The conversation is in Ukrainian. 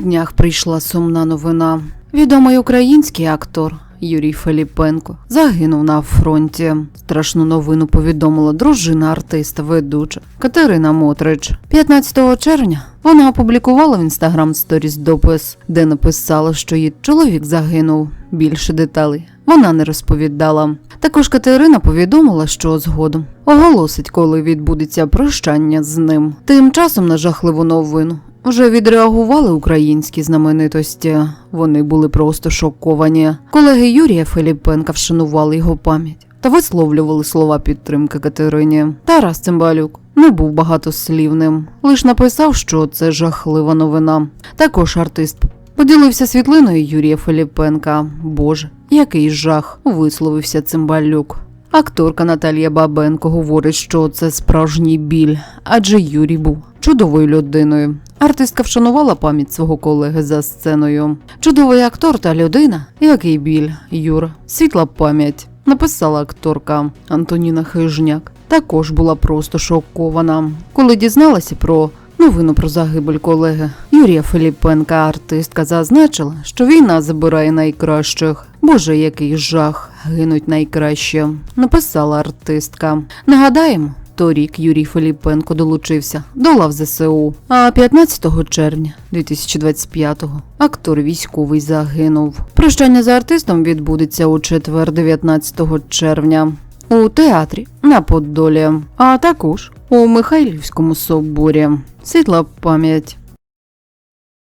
Днях прийшла сумна новина. Відомий український актор Юрій Филіпенко загинув на фронті. Страшну новину повідомила дружина артиста ведуча Катерина Мотрич. 15 червня вона опублікувала в інстаграм сторіс допис, де написала, що її чоловік загинув. Більше деталей вона не розповідала. Також Катерина повідомила, що згодом оголосить, коли відбудеться прощання з ним. Тим часом на жахливу новину вже відреагували українські знаменитості. Вони були просто шоковані. Колеги Юрія Филіпенка вшанували його пам'ять та висловлювали слова підтримки Катерині. Тарас Цимбалюк не був багатослівним, лиш написав, що це жахлива новина. Також артист поділився світлиною Юрія Филіпенка. Боже, який жах, висловився Цимбалюк. Акторка Наталія Бабенко говорить, що це справжній біль, адже Юрій був чудовою людиною. Артистка вшанувала пам'ять свого колеги за сценою. Чудовий актор та людина, який біль, Юра, світла пам'ять, написала акторка Антоніна Хижняк. Також була просто шокована, коли дізналася про новину про загибель колеги Юрія Филіпенка. Артистка зазначила, що війна забирає найкращих. Боже, який жах, гинуть найкраще, написала артистка. Нагадаємо. Торік Юрій Філіпенко долучився до лав ЗСУ. А 15 червня 2025-го актор військовий загинув. Прощання з артистом відбудеться у четвер, 19 червня, у театрі на Подолі, а також у Михайлівському соборі. Світла пам'ять.